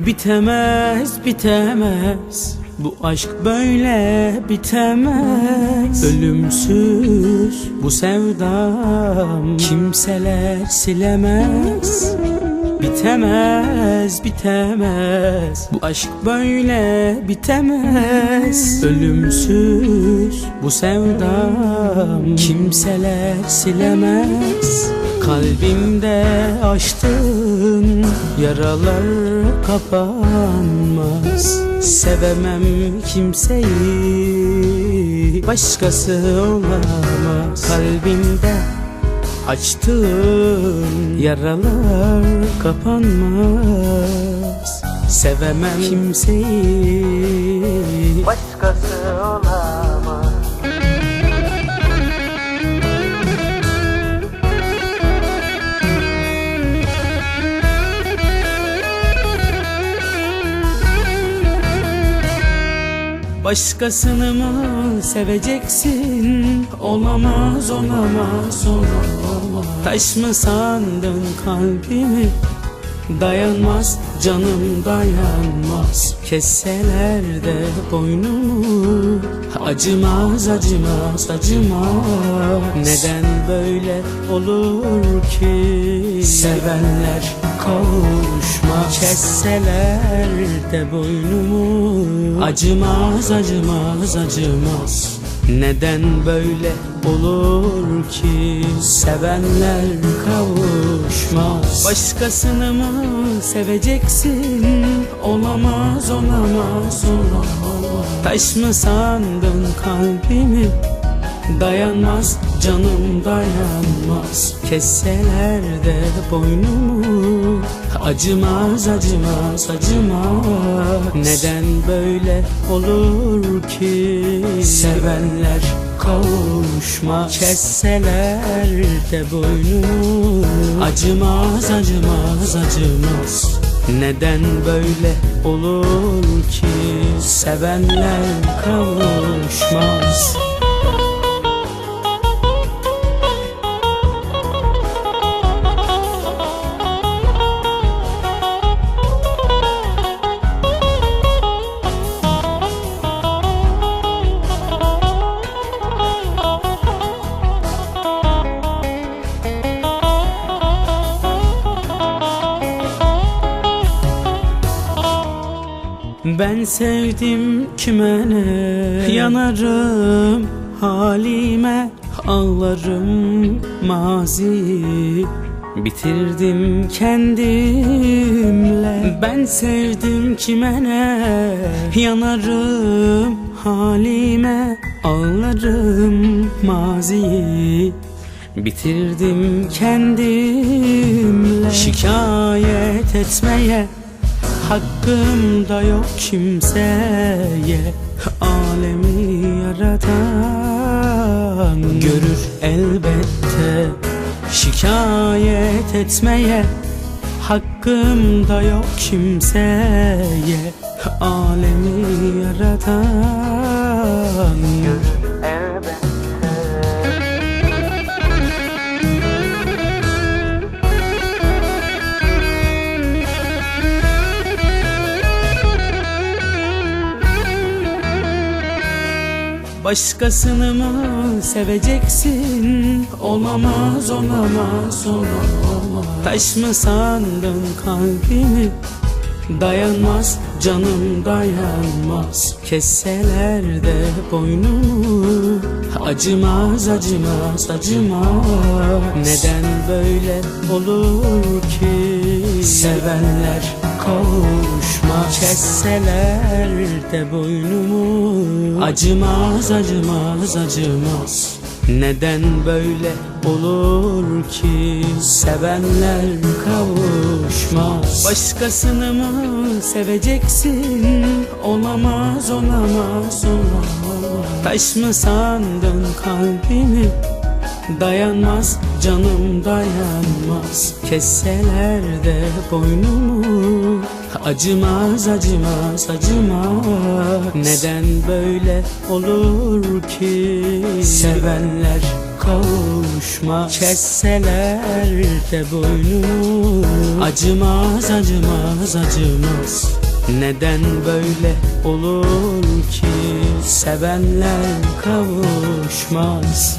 Bitemez bitemez. Bu aşk böyle bitemez. Ölümsüz bu sevdam Kimseler silemez. Bitemez bitemez. Bu aşk böyle bitemez. Ölümsüz bu sevdam Kimseler silemez. Kalbimde açtın Yaralar kapanmaz. Sevemem kimseyi Başkası olamaz. Kalbimde Açtığın yaralar kapanmaz. Sevemem kimseyi Başkası olamaz Başkasını mı seveceksin? Olamaz, olamaz, olamaz Taş mı sandın kalbimi? Dayanmaz, canım dayanmaz. Kesseler de boynumu. Acımaz, acımaz, acımaz. Neden böyle olur ki? Sevenler kavuşmaz. Kesseler de boynumu. Acımaz, acımaz, acımaz Neden böyle olur ki? Sevenler kavuşmaz. Başkasını mı seveceksin? Olamaz, olamaz, olamaz. Taş mı sandın kalbimi? Dayanmaz, canım dayanmaz. Kesseler de boynumu Acımaz, acımaz, acımaz. Neden böyle olur ki? Sevenler kavuşmaz Kesseler de boynumu Acımaz, acımaz, acımaz. Neden böyle olur ki? Sevenler kavuşmaz Ben sevdim kime ne Yanarım halime Ağlarım mazi Bitirdim kendimle Ben sevdim kime ne Yanarım halime Ağlarım mazi Bitirdim kendimle Şikayet etmeye Hakkım da yok kimseye Alemi yaratan. Görür elbette Şikayet etmeye. Hakkım da yok kimseye Alemi yaratan Başkasını mı seveceksin? Olamaz, olamaz, olamaz Taş mı sandın kalbimi? Dayanmaz, canım dayanmaz Kesseler de boynumu Acımaz, acımaz, acımaz Neden böyle olur ki? Sevenler kavuşmaz Kesseler de boynumu Acımaz, acımaz, acımaz. Neden böyle olur ki? Sevenler kavuşmaz. Başkasını mı seveceksin? Olamaz, olamaz, olamaz. Taş mı sandın kalbimi dayanmaz canım dayanmaz. Kesseler de boynumu. Acımaz acımaz acımaz. Neden böyle olur ki? Sevenler kavuşmaz Kesseler de boynumu. Acımaz acımaz acımaz. Neden böyle olur ki? Sevenler kavuşmaz.